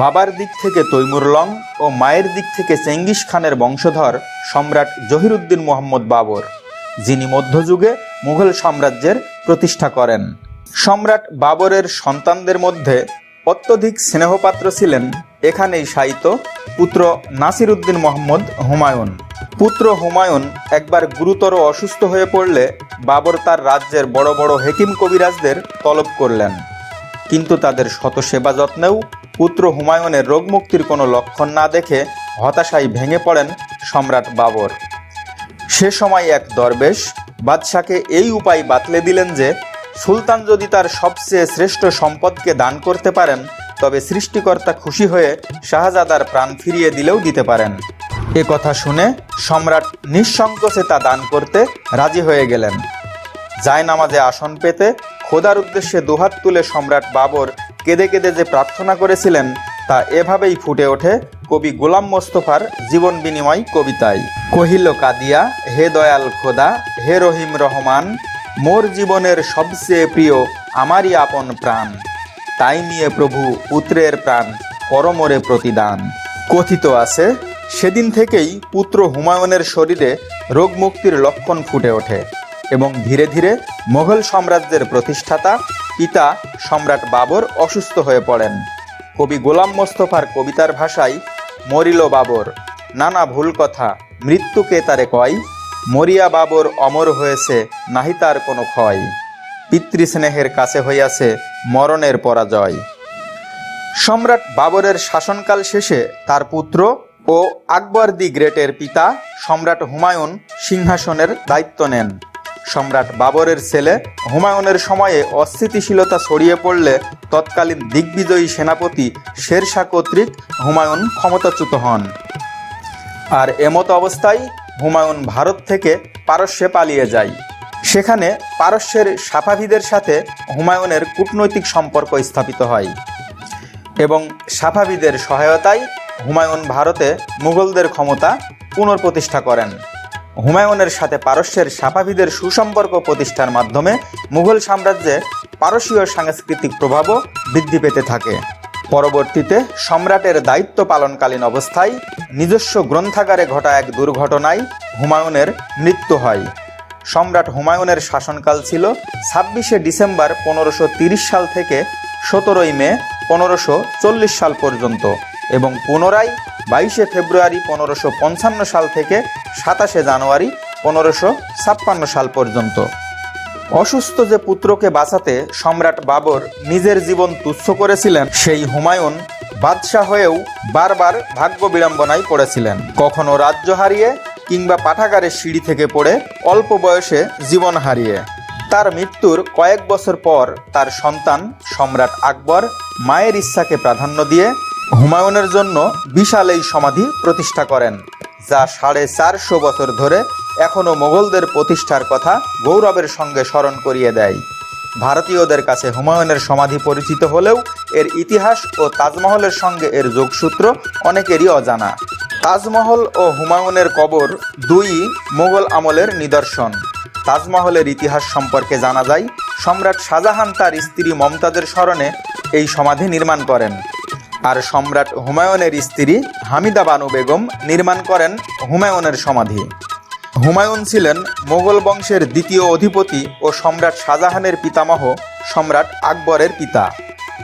বাবার দিক থেকে তৈমুর লং ও মায়ের দিক থেকে চেঙ্গিস খানের বংশধর সম্রাট জহিরুদ্দিন মোহাম্মদ বাবর, যিনি মধ্যযুগে মুঘল সাম্রাজ্যের প্রতিষ্ঠা করেন। সম্রাট বাবরের সন্তানদের মধ্যে অত্যধিক স্নেহপাত্র ছিলেন এখানেই শায়িত পুত্র নাসির উদ্দিন মোহাম্মদ হুমায়ুন। পুত্র হুমায়ুন একবার গুরুতর অসুস্থ হয়ে পড়লে বাবর তার রাজ্যের বড় বড় হেকিম কবিরাজদের তলব করলেন। কিন্তু তাদের শত সেবা যত্নেও পুত্র হুমায়ুনের রোগমুক্তির কোনো লক্ষণ না দেখে হতাশায় ভেঙে পড়েন সম্রাট বাবর। সে সময় এক দরবেশ বাদশাকে এই উপায় বাতলে দিলেন যে, সুলতান যদি তার সবচেয়ে শ্রেষ্ঠ সম্পদকে দান করতে পারেন, তবে সৃষ্টিকর্তা খুশি হয়ে শাহজাদার প্রাণ ফিরিয়ে দিলেও দিতে পারেন। এ কথা শুনে সম্রাট নিঃসংকোচে তা দান করতে রাজি হয়ে গেলেন। যায় নামাজে আসন পেতে খোদার উদ্দেশ্যে দুহাত তুলে সম্রাট বাবর কেঁদে কেঁদে যে প্রার্থনা করেছিলেন, তা এভাবেই ফুটে ওঠে কবি গোলাম মোস্তফার জীবন বিনিময় কবিতায়। কহিল, কাদিয়া, হে দয়াল খোদা, হে রহিম রহমান, মোর জীবনের সবচেয়ে প্রিয় আমারই আপন প্রাণ। তাই নিয়ে প্রভু পুত্রের প্রাণ পরমরে প্রতিদান। কথিত আছে, সেদিন থেকেই পুত্র হুমায়ুনের শরীরে রোগমুক্তির লক্ষণ ফুটে ওঠে এবং ধীরে ধীরে মোগল সাম্রাজ্যের প্রতিষ্ঠাতা পিতা সম্রাট বাবর অসুস্থ হয়ে পড়েন। কবি গোলাম মোস্তফার কবিতার ভাষায়, মরিল বাবর, নানা ভুল কথা মৃত্যুকে তারে কয়? মরিয়া বাবর অমর হয়েছে, নাহি তার কোনো ক্ষয়। পিতৃস্নেহের কাছে হইয়াছে, মরণের পরাজয়। সম্রাট বাবরের শাসনকাল শেষে তার পুত্র ও আকবর দি গ্রেটের পিতা সম্রাট হুমায়ুন সিংহাসনের দায়িত্ব নেন। সম্রাট বাবরের ছেলে, হুমায়ুনের সময়ে অস্থিতিশীলতা ছড়িয়ে পড়লে তৎকালীন দিগ্বিজয়ী সেনাপতি শেরশাহ কর্তৃক হুমায়ুন ক্ষমতাচ্যুত হন। আর এমত অবস্থায় হুমায়ুন ভারত থেকে পারস্যে পালিয়ে যায়। সেখানে পারস্যের সাফাভিদের সাথে হুমায়ুনের কূটনৈতিক সম্পর্ক স্থাপিত হয় এবং সাফাভিদের সহায়তায় হুমায়ুন ভারতে মুঘলদের ক্ষমতা পুনঃপ্রতিষ্ঠা করেন। হুমায়ুনের সাথে পারস্যের সাফাভিদের সুসম্পর্ক প্রতিষ্ঠার মাধ্যমে মুঘল সাম্রাজ্যে পারসীয় সাংস্কৃতিক প্রভাবও বৃদ্ধি পেতে থাকে। পরবর্তীতে সম্রাটের দায়িত্ব পালনকালীন অবস্থায় নিজস্ব গ্রন্থাগারে ঘটা এক দুর্ঘটনায় হুমায়ুনের মৃত্যু হয়। সম্রাট হুমায়ুনের শাসনকাল ছিল ছাব্বিশে ডিসেম্বর পনেরোশো সাল থেকে সতেরোই মে পনেরোশো সাল পর্যন্ত। এবং পুনরায় বাইশে ফেব্রুয়ারি পনেরোশো পঞ্চান্ন সাল থেকে সাতাশে জানুয়ারি পনেরোশো ছাপ্পান্ন সাল পর্যন্ত। অসুস্থ যে পুত্রকে বাঁচাতে সম্রাট বাবর নিজের জীবন তুচ্ছ করেছিলেন, সেই হুমায়ুন বাদশাহ হয়েও বারবার ভাগ্য বিড়ম্বনায় পড়েছিলেন। কখনো রাজ্য হারিয়ে কিংবা পাঠাগারের সিঁড়ি থেকে পড়ে অল্প বয়সে জীবন হারিয়ে। তার মৃত্যুর কয়েক বছর পর তার সন্তান সম্রাট আকবর মায়ের ইচ্ছাকে প্রাধান্য দিয়ে হুমায়ুনের জন্য বিশাল এই সমাধি প্রতিষ্ঠা করেন, যা সাড়ে চারশো বছর ধরে এখনও মোগলদের প্রতিষ্ঠার কথা গৌরবের সঙ্গে স্মরণ করিয়ে দেয়। ভারতীয়দের কাছে হুমায়ুনের সমাধি পরিচিত হলেও এর ইতিহাস ও তাজমহলের সঙ্গে এর যোগসূত্র অনেকেরই অজানা। তাজমহল ও হুমায়ুনের কবর দুই মোগল আমলের নিদর্শন। তাজমহলের ইতিহাস সম্পর্কে জানা যায়, সম্রাট শাহজাহান তার স্ত্রী মমতাজের স্মরণে এই সমাধি নির্মাণ করেন। আর সম্রাট হুমায়ুনের স্ত্রী হামিদা বানু বেগম নির্মাণ করেন হুমায়ুনের সমাধি। হুমায়ুন ছিলেন মোগল বংশের দ্বিতীয় অধিপতি ও সম্রাট শাহজাহানের পিতামহ সম্রাট আকবরের পিতা।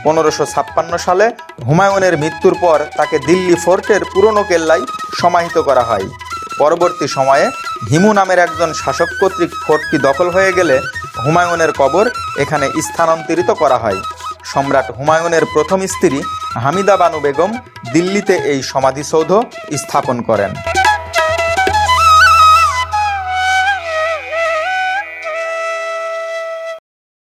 পনেরোশো ছাপ্পান্ন সালে হুমায়ুনের মৃত্যুর পর তাকে দিল্লি ফোর্টের পুরনো কেল্লায় সমাহিত করা হয়। পরবর্তী সময়ে হিমু নামের একজন শাসক কর্তৃক ফোর্টটি দখল হয়ে গেলে হুমায়ুনের কবর এখানে স্থানান্তরিত করা হয়। সম্রাট হুমায়ুনের প্রথম স্ত্রী হামিদা বানু বেগম দিল্লিতে এই সমাধিসৌধ স্থাপন করেন।